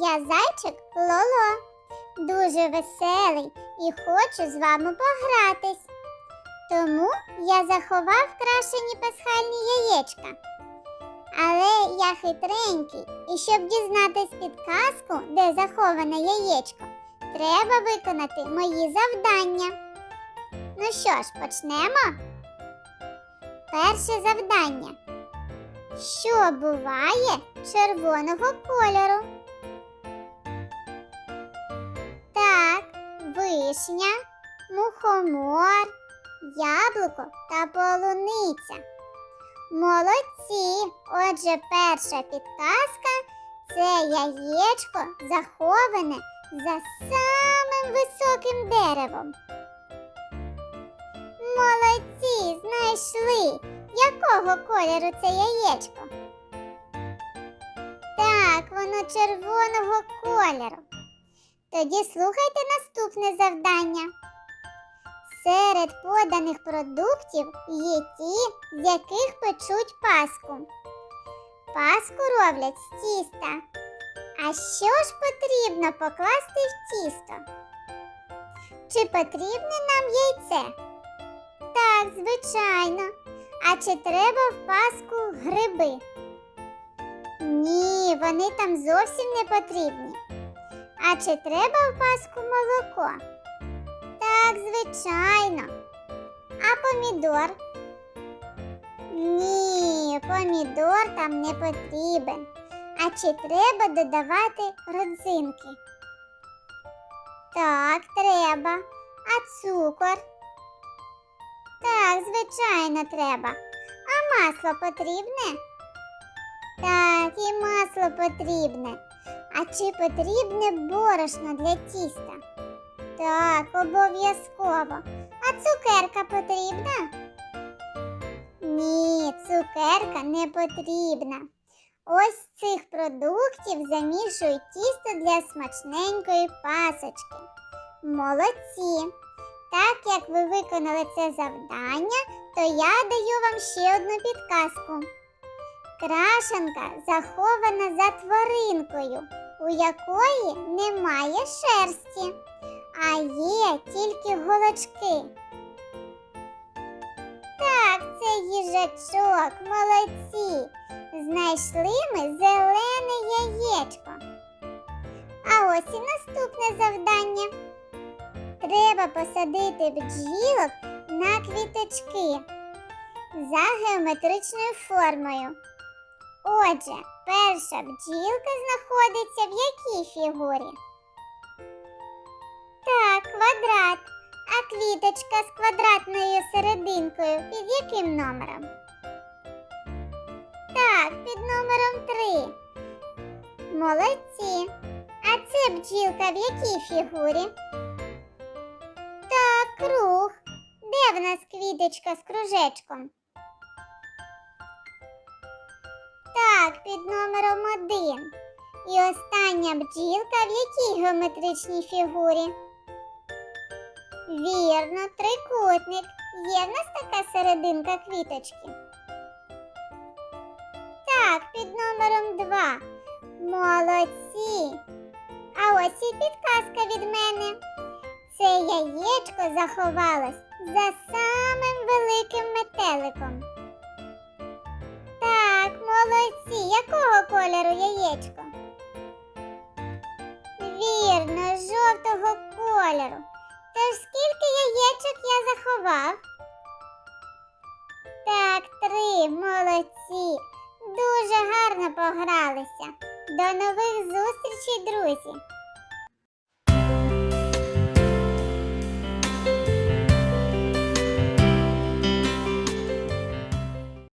Я зайчик Лоло, дуже веселий і хочу з вами погратись. Тому я заховав крашені пасхальні яєчка. Але я хитренький, і щоб дізнатись підказку, де заховане яєчко, треба виконати мої завдання. Ну що ж, почнемо? Перше завдання. Що буває червоного кольору? Так, вишня, мухомор, яблуко та полуниця. Молодці! Отже, перша підказка це яєчко заховане за самим високим деревом. Молодці, знайшли. Якого кольору це яєчко? Так, воно червоного кольору. Тоді слухайте наступне завдання. Серед поданих продуктів є ті, з яких печуть паску. Паску роблять з тіста. А що ж потрібно покласти в тісто? Чи потрібне нам яйце? Так, звичайно. А чи треба в паску гриби? Ні, вони там зовсім не потрібні. А чи треба в паску молоко? Так, звичайно. А помідор? Ні, помідор там не потрібен. А чи треба додавати родзинки? Так, треба. А цукор? Звичайно, треба. А масло потрібне? Так, і масло потрібне. А чи потрібне борошно для тіста? Так, обов'язково. А цукерка потрібна? Ні, цукерка не потрібна. Ось цих продуктів замішують тісто для смачненької пасочки. Молодці! Так як ви виконали це завдання, то я даю вам ще одну підказку. Крашенка захована за тваринкою, у якої немає шерсті, а є тільки голочки. Так, це їжачок, молодці. Знайшли ми зелене яєчко. А ось і наступне завдання. Треба посадити бджілок на квіточки за геометричною формою. Отже, перша бджілка знаходиться в якій фігурі? Так, квадрат. А квіточка з квадратною серединкою під яким номером? Так, під номером 3. Молодці. А це бджілка в якій фігурі? Круг. Де в нас квіточка з кружечком? Так, під номером один. І остання бджілка в якій геометричній фігурі? Вірно, трикутник. Є в нас така серединка квіточки. Так, під номером два. Молодці. А ось і підказка від мене. Це яєчко заховалось за самим великим метеликом. Так, молодці. Якого кольору яєчко? Вірно, жовтого кольору. Тож скільки яєчок я заховав? Так, три, молодці. Дуже гарно погралися. До нових зустрічей, друзі!